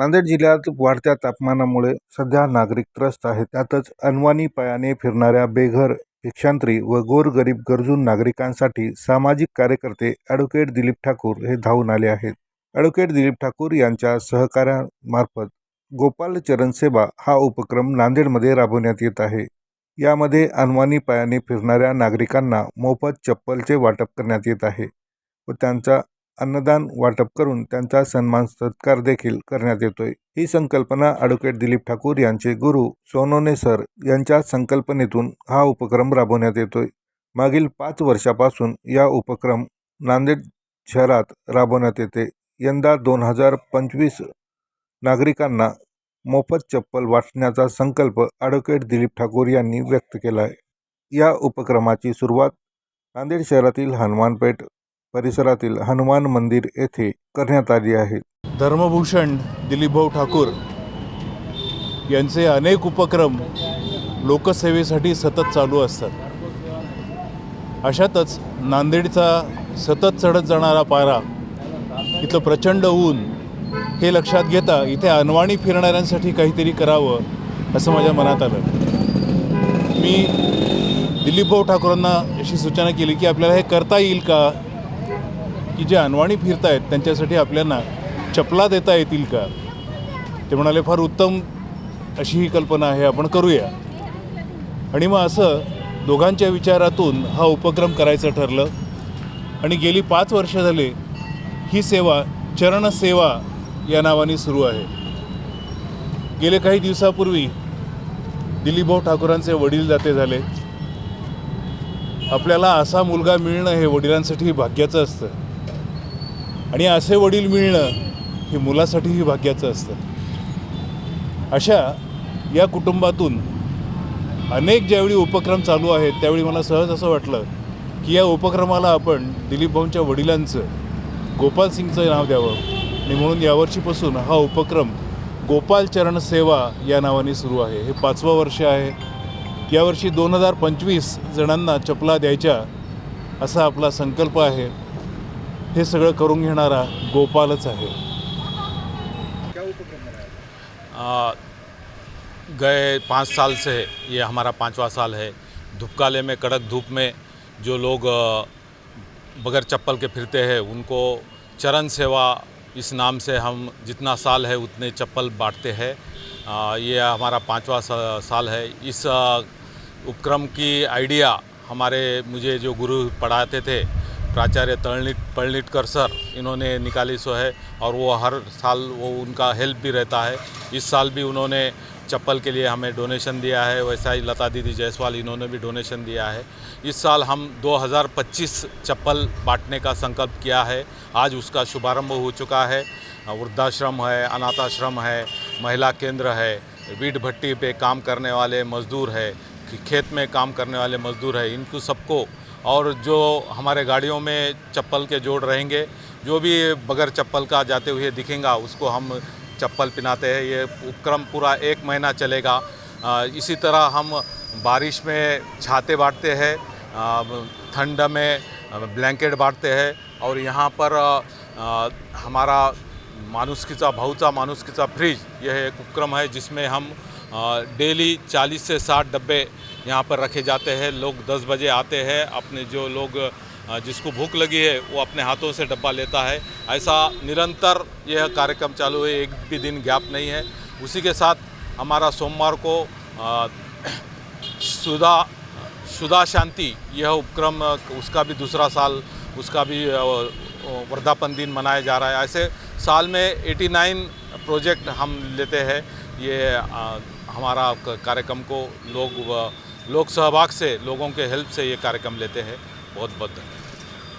नांदेड जिल्ह्यात वाढत्या तापमानामुळे सध्या नागरिक त्रस्त आहेत. त्यातच अनवाणी पायाने फिरणाऱ्या बेघर भिक्षांत्री व गोरगरीब गरजू नागरिकांसाठी सामाजिक कार्यकर्ते ॲडव्होकेट दिलीप ठाकूर हे धावून आले आहेत. ॲडव्होकेट दिलीप ठाकूर यांच्या सहकार्यामार्फत गोपाल चरण सेवा हा उपक्रम नांदेडमध्ये राबवण्यात येत आहे. यामध्ये अनवाणी पायाने फिरणाऱ्या नागरिकांना मोफत चप्पलचे वाटप करण्यात येत आहे व त्यांचा अन्नदान वाटप करून त्यांचा सन्मान सत्कार देखील करण्यात येतोय. ही संकल्पना ॲडव्होकेट दिलीप ठाकूर यांचे गुरु सोनोने सर यांच्या संकल्पनेतून हा उपक्रम राबवण्यात येतोय. मागील पाच वर्षापासून या उपक्रम नांदेड शहरात राबवण्यात येते. यंदा दोन हजार पंचवीस नागरिकांना मोफत चप्पल वाटण्याचा संकल्प ॲडव्होकेट दिलीप ठाकूर यांनी व्यक्त केला आहे या उपक्रमाची सुरुवात नांदेड शहरातील हनुमानपेठ परिसरातील हनुमान मंदिर येथे करण्यात आली आहे. धर्मभूषण दिलीपभाऊ ठाकूर यांचे अनेक उपक्रम लोकसेवेसाठी सतत चालू असतात. अशातच नांदेडचा सतत चढत जाणारा पारा इथलं प्रचंड ऊन हे लक्षात घेता इथे अनवाणी फिरणाऱ्यांसाठी काहीतरी करावं असं माझ्या मनात आलं. मी दिलीपभाऊ ठाकूरांना अशी सूचना केली की आपल्याला हे करता येईल का? की जे अनवाणी फिरतायत त्यांच्यासाठी आपल्याला चपला देता येतील का? ते म्हणाले फार उत्तम अशी ही कल्पना आहे आपण करूया. आणि मग असं दोघांच्या विचारातून हा उपक्रम करायचं ठरलं. आणि गेली पाच वर्ष झाले ही सेवा चरणसेवा या नावाने सुरू आहे. गेले काही दिवसापूर्वी दिलीपभाऊ ठाकूरांचे वडील जाते झाले. आपल्याला असा मुलगा मिळणं हे वडिलांसाठी भाग्याचं असतं. आणि असे वडील मिळणं हे मुलासाठीही भाग्याचं असतं. अशा या कुटुंबातून अनेक ज्यावेळी उपक्रम चालू आहेत त्यावेळी मला सहज असं वाटलं की या उपक्रमाला आपण दिलीप भाऊंच्या वडिलांचं गोपाल सिंगचं नाव द्यावं. आणि म्हणून यावर्षीपासून हा उपक्रम गोपाल चरण सेवा या नावाने सुरू आहे. हे पाचवं वर्ष आहे. यावर्षी दोन हजार पंचवीस जणांना चपला द्यायच्या असा आपला संकल्प आहे. हे सगळं करून घेणारा गोपालच आहे. गए पाँच साल से ये हमारा पांचवा साल है। धूपकाले में कड़क धूप में जो लोग बगैर चप्पल के फिरते हैं उनको चरण सेवा इस नाम से हम जितना साल है उतने चप्पल बांटते हैं। ये हमारा पांचवा साल है। इस उपक्रम की आइडिया हमारे मुझे जो गुरु पढ़ाते थे प्राचार्य तळनिट पलनीटकर सर, इन्होंने निकाली सो है, और वो हर साल वो उनका हेल्प भी रहता है। इस साल भी उन्होंने चप्पल के लिए हमें डोनेशन दिया है, वैसा ही लता दीदी जायसवाल इन्होंने भी डोनेशन दिया है। इस साल हम 2025 चप्पल बांटने का संकल्प किया है, आज उसका शुभारंभ हो चुका है। वृद्धाश्रम है, अनाथाश्रम है, महिला केंद्र है, वीट भट्टी पे काम करने वाले मज़दूर है खेत में काम करने वाले मज़दूर है, इनको सबको और जो हमारे गाड़ियों में चप्पल के जोड़ रहेंगे, जो भी बगैर चप्पल का जाते हुए दिखेगा, उसको हम चप्पल पिनाते हैं। ये उपक्रम पूरा एक महीना चलेगा। इसी तरह हम बारिश में छाते बांटते हैं ठंड में ब्लैंकेट बांटते हैं और यहाँ पर हमारा मानुस्कीचा भाऊचा मानुस्कीचा फ्रीज, यह एक उपक्रम है जिसमें हम डेली 40 से 60 डब्बे यहाँ पर रखे जाते हैं। लोग 10 बजे आते हैं। अपने जो लोग जिसको भूख लगी है, वो अपने हाथों से डब्बा लेता है। ऐसा निरंतर यह कार्यक्रम चालू है एक भी दिन गैप नहीं है। उसी के साथ हमारा सोमवार को सुधा सुधा शांति, यह उपक्रम, उसका भी दूसरा साल, उसका भी वर्धापन दिन मनाया जा रहा है। ऐसे साल में 89 प्रोजेक्ट हम लेते हैं। ये हमारा कार्यक्रम को लोग लोक सहभाग से लोगों के हेल्प से ये कार्यक्रम लेते हैं। बहुत बहुत धन्यवाद।